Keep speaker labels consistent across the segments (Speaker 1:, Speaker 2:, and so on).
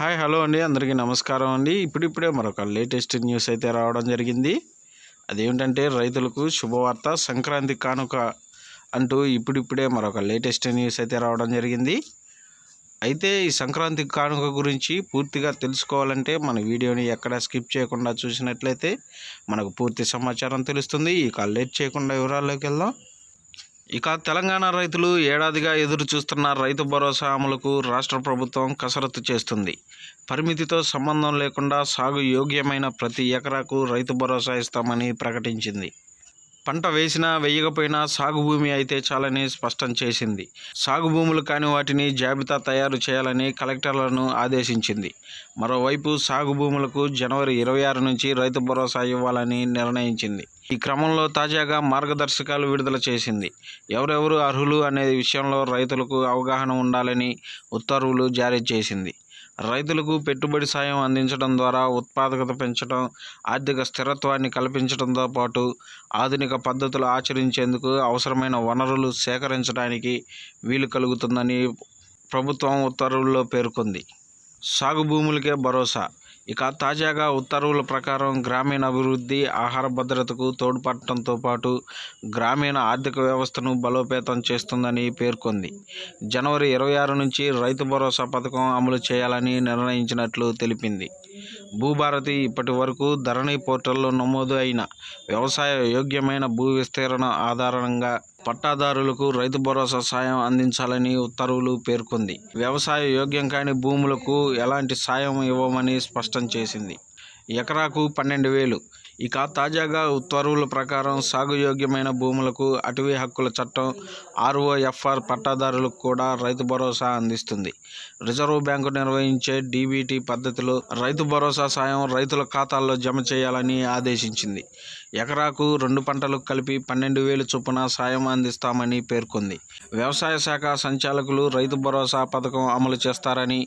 Speaker 1: Hi hello అండి. అందరికీ నమస్కారం అండి. ఇప్పుడిప్పుడే మరొక లేటెస్ట్ న్యూస్ అయితే రావడం జరిగింది. అదేమిటంటే రైతులకు శుభవార్త సంక్రాంతి కానుక అంటూ ఇప్పుడిప్పుడే మరొక లేటెస్ట్ న్యూస్ అయితే రావడం జరిగింది. అయితే ఈ సంక్రాంతి కానుక గురించి పూర్తిగా తెలుసుకోవాలంటే మన వీడియోని ఎక్కడ స్కిప్ చేయకుండా చూసినట్లయితే మనకు పూర్తి సమాచారం తెలుస్తుంది. ఇక లేట్ చేయకుండా వివరాల్లోకి వెళ్దాం. ఇక తెలంగాణ రైతులు ఏడాదిగా ఎదురు చూస్తున్న రైతు భరోసా అమలుకు రాష్ట్ర ప్రభుత్వం కసరత్తు చేస్తుంది. పరిమితితో సంబంధం లేకుండా సాగు యోగ్యమైన ప్రతి ఎకరాకు రైతు భరోసా ఇస్తామని ప్రకటించింది. పంట వేసినా వేయకపోయినా సాగు భూమి అయితే చాలని స్పష్టం చేసింది. సాగు భూములు కాని వాటిని జాబితా తయారు చేయాలని కలెక్టర్లను ఆదేశించింది. మరోవైపు సాగు భూములకు జనవరి ఇరవై ఆరు నుంచి రైతు భరోసా ఇవ్వాలని నిర్ణయించింది. ఈ క్రమంలో తాజాగా మార్గదర్శకాలు విడుదల చేసింది. ఎవరెవరు అర్హులు అనే విషయంలో రైతులకు అవగాహన ఉండాలని ఉత్తర్వులు జారీ చేసింది. రైతులకు పెట్టుబడి సాయం అందించడం ద్వారా ఉత్పాదకత పెంచడం ఆర్థిక స్థిరత్వాన్ని కల్పించడంతో పాటు ఆధునిక పద్ధతులు ఆచరించేందుకు అవసరమైన వనరులు సేకరించడానికి వీలు కలుగుతుందని ప్రభుత్వం ఉత్తర్వుల్లో పేర్కొంది. సాగు భూములకే భరోసా ఇక తాజాగా ఉత్తర్వుల ప్రకారం గ్రామీణ అభివృద్ధి ఆహార భద్రతకు తోడ్పడటంతో పాటు గ్రామీణ ఆర్థిక వ్యవస్థను బలోపేతం చేస్తుందని పేర్కొంది. జనవరి ఇరవై ఆరు నుంచి రైతు భరోసా పథకం అమలు చేయాలని నిర్ణయించినట్లు తెలిపింది. భూభారతి ఇప్పటి వరకు ధరణి పోర్టల్లో నమోదు అయిన వ్యవసాయ యోగ్యమైన భూ విస్తీరణ ఆధారంగా పట్టాదారులకు రైతు భరోసా సాయం అందించాలని ఉత్తర్వులు పేర్కొంది. వ్యవసాయ యోగ్యం కాని భూములకు ఎలాంటి సాయం ఇవ్వమని స్పష్టం చేసింది. ఎకరాకు పన్నెండు వేలు. ఇక తాజాగా ఉత్తర్వుల ప్రకారం సాగు యోగ్యమైన భూములకు అటవీ హక్కుల చట్టం ఆర్ఓఎఫ్ఆర్ పట్టాదారులకు కూడా రైతు భరోసా అందిస్తుంది. రిజర్వ్ బ్యాంకు నిర్వహించే డీబీటీ పద్ధతిలో రైతు భరోసా సాయం రైతుల ఖాతాల్లో జమ చేయాలని ఆదేశించింది. ఎకరాకు రెండు పంటలకు కలిపి పన్నెండు వేలు చొప్పున సాయం అందిస్తామని పేర్కొంది. వ్యవసాయ శాఖ సంచాలకులు రైతు భరోసా పథకం అమలు చేస్తారని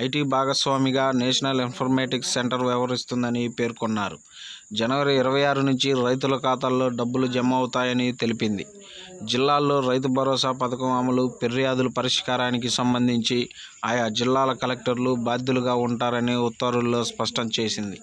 Speaker 1: ఐటీ భాగస్వామిగా నేషనల్ ఇన్ఫర్మేటిక్స్ సెంటర్ వ్యవహరిస్తుందని పేర్కొన్నారు. జనవరి ఇరవై ఆరు నుంచి రైతుల ఖాతాల్లో డబ్బులు జమ అవుతాయని తెలిపింది. జిల్లాల్లో రైతు భరోసా పథకం అమలు ఫిర్యాదుల పరిష్కారానికి సంబంధించి ఆయా జిల్లాల కలెక్టర్లు బాధ్యులుగా ఉంటారని ఉత్తర్వుల్లో స్పష్టం చేసింది.